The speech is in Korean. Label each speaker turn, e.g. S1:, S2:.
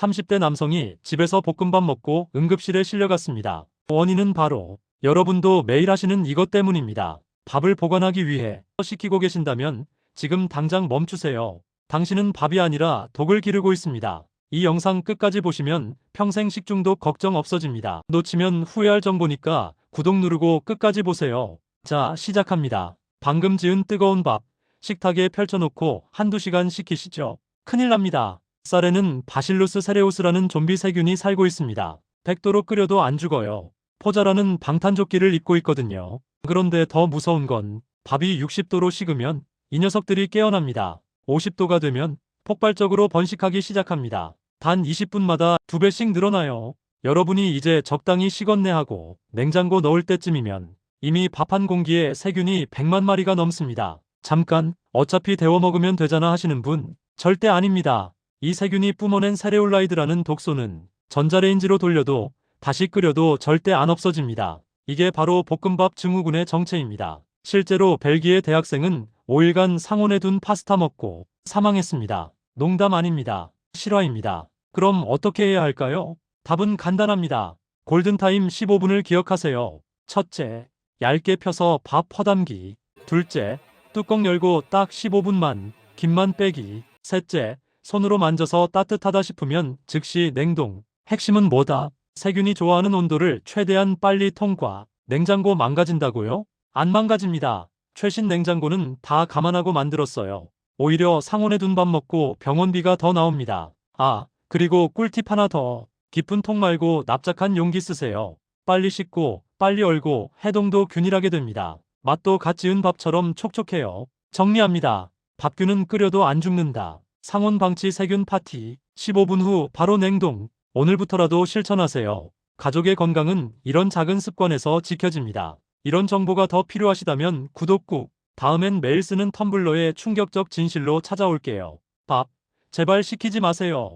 S1: 30대 남성이 집에서 볶음밥 먹고 응급실에 실려갔습니다. 원인은 바로 여러분도 매일 하시는 이것 때문입니다. 밥을 보관하기 위해 시키고 계신다면 지금 당장 멈추세요. 당신은 밥이 아니라 독을 기르고 있습니다. 이 영상 끝까지 보시면 평생 식중독 걱정 없어집니다. 놓치면 후회할 정보니까 구독 누르고 끝까지 보세요. 자, 시작합니다. 방금 지은 뜨거운 밥, 식탁에 펼쳐놓고 한두 시간 식히시죠. 큰일 납니다. 쌀에는 바실루스 세레우스라는 좀비 세균이 살고 있습니다. 100도로 끓여도 안 죽어요. 포자라는 방탄조끼를 입고 있거든요. 그런데 더 무서운 건 밥이 60도로 식으면 이 녀석들이 깨어납니다. 50도가 되면 폭발적으로 번식하기 시작합니다. 단 20분마다 두 배씩 늘어나요. 여러분이 이제 적당히 식었네 하고 냉장고 넣을 때쯤이면 이미 밥 한 공기에 세균이 100만 마리가 넘습니다. 잠깐, 어차피 데워 먹으면 되잖아 하시는 분, 절대 아닙니다. 이 세균이 뿜어낸 세레올라이드라는 독소는 전자레인지로 돌려도 다시 끓여도 절대 안 없어집니다. 이게 바로 볶음밥 증후군의 정체입니다. 실제로 벨기에 대학생은 5일간 상온에 둔 파스타 먹고 사망했습니다. 농담 아닙니다. 실화입니다. 그럼 어떻게 해야 할까요? 답은 간단합니다. 골든타임 15분을 기억하세요. 첫째, 얇게 펴서 밥 퍼담기. 둘째, 뚜껑 열고 딱 15분만, 김만 빼기. 셋째, 손으로 만져서 따뜻하다 싶으면 즉시 냉동. 핵심은 뭐다? 세균이 좋아하는 온도를 최대한 빨리 통과. 냉장고 망가진다고요? 안 망가집니다. 최신 냉장고는 다 감안하고 만들었어요. 오히려 상온에 둔 밥 먹고 병원비가 더 나옵니다. 아, 그리고 꿀팁 하나 더. 깊은 통 말고 납작한 용기 쓰세요. 빨리 씻고, 빨리 얼고, 해동도 균일하게 됩니다. 맛도 갓 지은 밥처럼 촉촉해요. 정리합니다. 밥균은 끓여도 안 죽는다. 상온 방치 세균 파티. 15분 후 바로 냉동. 오늘부터라도 실천하세요. 가족의 건강은 이런 작은 습관에서 지켜집니다. 이런 정보가 더 필요하시다면 구독 꾹. 다음엔 매일 쓰는 텀블러의 충격적 진실로 찾아올게요. 밥, 제발 시키지 마세요.